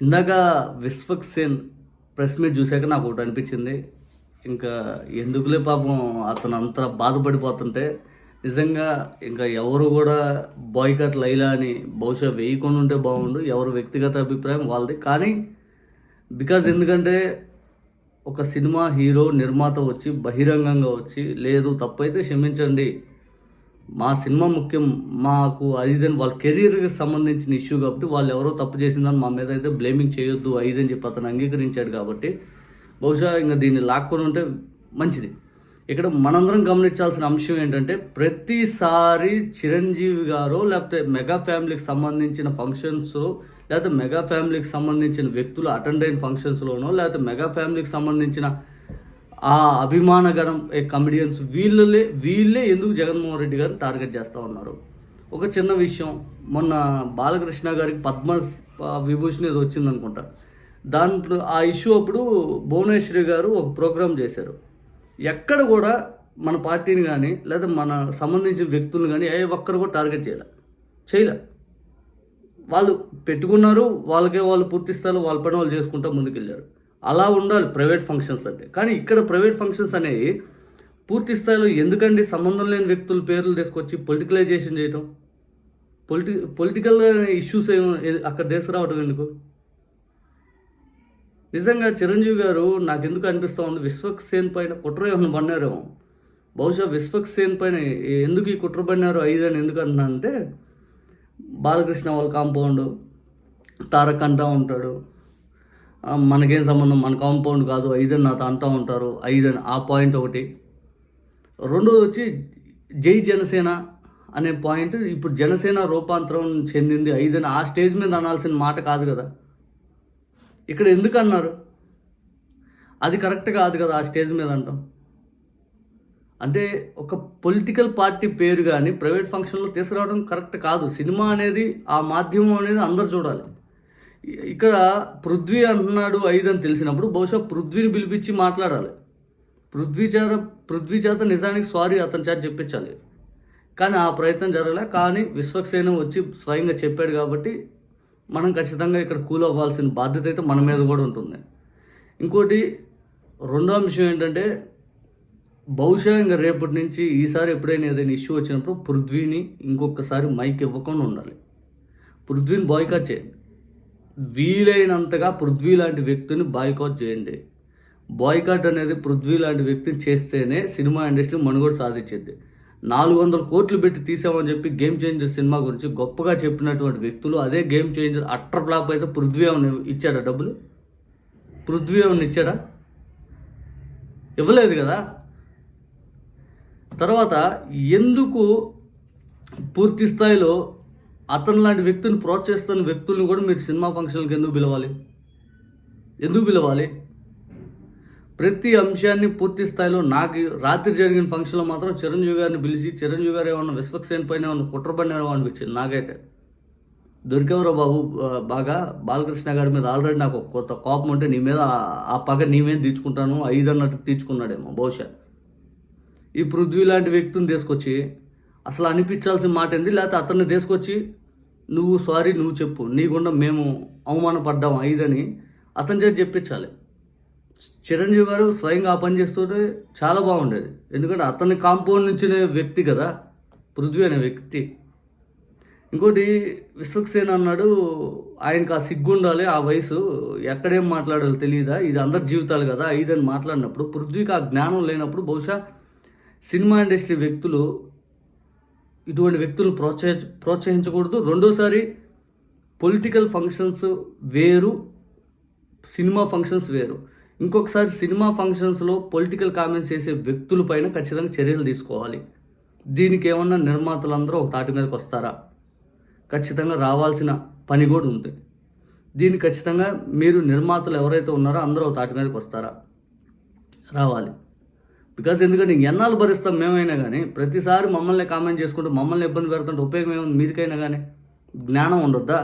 ఇందాక Vishwak Sen press meet చూశాక నాకు ఒకటి అనిపించింది. ఇంకా ఎందుకులే పాపం అతను అంత బాధపడిపోతుంటే నిజంగా ఇంకా ఎవరు కూడా బాయ్కట్ లైలా అని బహుశా వేయకుండా ఉంటే బాగుండు ఎవరు వ్యక్తిగత అభిప్రాయం వాళ్ళది. కానీ బికాజ్ ఎందుకంటే ఒక సినిమా హీరో నిర్మాత వచ్చి బహిరంగంగా వచ్చి లేదు తప్పైతే క్షమించండి మా సినిమా ముఖ్యం మాకు అది ఇదని వాళ్ళ కెరీర్కి సంబంధించిన ఇష్యూ కాబట్టి వాళ్ళు ఎవరో తప్పు చేసిందని మా మీద అయితే బ్లేమింగ్ చేయొద్దు అది అని చెప్పి అతను అంగీకరించాడు కాబట్టి బహుశా ఇంకా దీన్ని లాక్కొని ఉంటే మంచిది. ఇక్కడ మనందరం గమనించాల్సిన అంశం ఏంటంటే ప్రతిసారి చిరంజీవి గారు లేకపోతే మెగా ఫ్యామిలీకి సంబంధించిన ఫంక్షన్స్ లేకపోతే మెగా ఫ్యామిలీకి సంబంధించిన వ్యక్తులు అటెండ్ అయిన ఫంక్షన్స్లోనో లేకపోతే మెగా ఫ్యామిలీకి సంబంధించిన ఆ అభిమానగణం ఏ కమెడియన్స్ వీళ్ళలే వీళ్ళే ఎందుకు జగన్మోహన్ రెడ్డి గారిని టార్గెట్ చేస్తూ ఉన్నారు? ఒక చిన్న విషయం మొన్న బాలకృష్ణ గారికి పద్మ విభూషణ్ ఏదో వచ్చింది అనుకుంటా. దాంట్లో ఆ ఇష్యూ అప్పుడు భువనేశ్వరి గారు ఒక ప్రోగ్రాం చేశారు. ఎక్కడ కూడా మన పార్టీని కానీ లేదా మన సంబంధించిన వ్యక్తులను కానీ ఏ ఒక్కరు కూడా టార్గెట్ చేయలే. చేయలే. వాళ్ళు పెట్టుకున్నారు వాళ్ళకే వాళ్ళు పూర్తి స్థాయిలో వాళ్ళ పని వాళ్ళు చేసుకుంటూ ముందుకెళ్ళారు. అలా ఉండాలి ప్రైవేట్ ఫంక్షన్స్ అంటే. కానీ ఇక్కడ ప్రైవేట్ ఫంక్షన్స్ అనేవి పూర్తి స్థాయిలో ఎందుకండి సంబంధం లేని వ్యక్తుల పేర్లు తీసుకొచ్చి పొలిటికలైజేషన్ చేయటం? పొలిటి పొలిటికల్ ఇష్యూస్ ఏమో అక్కడ తీసుకురావడం ఎందుకు? నిజంగా చిరంజీవి గారు నాకు ఎందుకు అనిపిస్తూ ఉంది? విశ్వక్సేన్ పైన కుట్ర ఏమైనా పన్నారేమో బహుశా విశ్వక్సేన్ పైన ఎందుకు ఈ కుట్ర పన్నారు ఐదు అని ఎందుకు అంటున్నానంటే బాలకృష్ణ వాళ్ళ కాంపౌండ్ తారక్ అంటూ ఉంటాడు. మనకేం సంబంధం? మన కాంపౌండ్ కాదు. ఐదని నాతో అంటూ ఉంటారు. ఐదని ఆ పాయింట్ ఒకటి. రెండోది వచ్చి జై జనసేన అనే పాయింట్ ఇప్పుడు జనసేన రూపాంతరం చెందింది. ఐదని ఆ స్టేజ్ మీద అనాల్సిన మాట కాదు కదా. ఇక్కడ ఎందుకు అన్నారు అది కరెక్ట్ కాదు కదా ఆ స్టేజ్ మీద అంటాం. అంటే ఒక పొలిటికల్ పార్టీ పేరు కానీ ప్రైవేట్ ఫంక్షన్లో తీసుకురావడం కరెక్ట్ కాదు. సినిమా అనేది ఆ మాధ్యమం అనేది అందరు చూడాలి. ఇక్కడ పృథ్వీ అంటున్నాడు ఐదు అని తెలిసినప్పుడు బహుశా పృథ్వీని పిలిపించి మాట్లాడాలి. పృథ్వీ చేత పృథ్వీ చేత నిజానికి సారీ అతని చేత చెప్పించాలి. కానీ ఆ ప్రయత్నం జరగలే. కానీ విశ్వక్సేన వచ్చి స్వయంగా చెప్పాడు కాబట్టి మనం ఖచ్చితంగా ఇక్కడ కూల్ అవ్వాల్సిన బాధ్యత అయితే మన మీద కూడా ఉంటుంది. ఇంకోటి రెండో అంశం ఏంటంటే బహుశా ఇంకా రేపటి నుంచి ఈసారి ఎప్పుడైనా ఏదైనా ఇష్యూ వచ్చినప్పుడు పృథ్వీని ఇంకొకసారి మైక్ ఇవ్వకుండా ఉండాలి. పృథ్వీని బాయ్కాట్ చేయండి. వీలైనంతగా పృథ్వీ లాంటి వ్యక్తిని బాయ్కాట్ చేయండి. బాయ్కాట్ అనేది పృథ్వీ లాంటి వ్యక్తిని చేస్తేనే సినిమా ఇండస్ట్రీ మనుగోడు సాధించింది. నాలుగు వందల కోట్లు పెట్టి తీసామని చెప్పి గేమ్ చేంజర్ సినిమా గురించి గొప్పగా చెప్పినటువంటి వ్యక్తులు అదే గేమ్ చేంజర్ అట్టర్ ఫ్లాప్ అయితే పృథ్వీ ఏమైనా ఇచ్చాడా డబ్బులు? పృథ్వీ ఏమైనా ఇచ్చాడా? ఇవ్వలేదు కదా. తర్వాత ఎందుకు పూర్తి స్థాయిలో అతను లాంటి వ్యక్తిని ప్రోత్సహిస్తున్న వ్యక్తులను కూడా మీరు సినిమా ఫంక్షన్లకు ఎందుకు పిలవాలి? ఎందుకు పిలవాలి? ప్రతి అంశాన్ని పూర్తి స్థాయిలో నాకు రాత్రి జరిగిన ఫంక్షన్లో మాత్రం చిరంజీవి గారిని పిలిచి చిరంజీవి గారు ఏమన్నా విశ్వక్సేన్ పైన ఏమన్నా కుట్రపడినారో అనిపించింది నాకైతే. దొరికేవరా బాబు బాగా బాలకృష్ణ గారి మీద ఆల్రెడీ నాకు కొత్త కోపం ఉంటే నీ మీద ఆ- ఆ పగ నీ మీద తీర్చుకుంటాను ఐదు అన్నట్టు తీర్చుకున్నాడేమో బహుశా. ఈ పృథ్వీ లాంటి వ్యక్తిని తీసుకొచ్చి అసలు అనిపించాల్సిన మాట ఏంది? లేకపోతే అతన్ని తీసుకొచ్చి నువ్వు సారీ నువ్వు చెప్పు. నీకుండా మేము అవమానపడ్డాం ఐదని అతని చేతి చెప్పించాలి. చిరంజీవి గారు స్వయంగా ఆ పని చేస్తుంటే చాలా బాగుండేది. ఎందుకంటే అతని కాంపౌండ్ నుంచి వ్యక్తి కదా పృథ్వీ అనే వ్యక్తి. ఇంకోటి విశ్వక్సేన్ అన్నాడు ఆయనకు ఆ సిగ్గు ఉండాలి ఆ వయసు ఎక్కడేం మాట్లాడాలో తెలియదా? ఇది అందరి జీవితాలు కదా ఐదని మాట్లాడినప్పుడు. పృథ్వీకి ఆ జ్ఞానం లేనప్పుడు బహుశా సినిమా ఇండస్ట్రీ వ్యక్తులు ఇటువంటి వ్యక్తులను ప్రోత్సహి ప్రోత్సహించకూడదు. రెండోసారి పొలిటికల్ ఫంక్షన్స్ వేరు సినిమా ఫంక్షన్స్ వేరు. ఇంకొకసారి సినిమా ఫంక్షన్స్లో పొలిటికల్ కామెంట్స్ చేసే వ్యక్తుల పైన ఖచ్చితంగా చర్యలు తీసుకోవాలి. దీనికి ఏమన్నా నిర్మాతలందరూ ఒక తాటి మీదకి వస్తారా? ఖచ్చితంగా రావాల్సిన పని కూడా ఉంది. దీన్ని ఖచ్చితంగా మీరు నిర్మాతలు ఎవరైతే ఉన్నారో అందరూ ఒక తాటి మీదకి వస్తారా? రావాలి. బికాజ్ ఎందుకంటే ఎన్నాళ్ళు భరిస్తాం మేమైనా కానీ ప్రతిసారి మమ్మల్ని కామెంట్ చేసుకుంటూ మమ్మల్ని ఇబ్బంది పెడుతుంటే ఉపయోగం ఏముంది మీరికైనా కానీ జ్ఞానం ఉండొద్దా?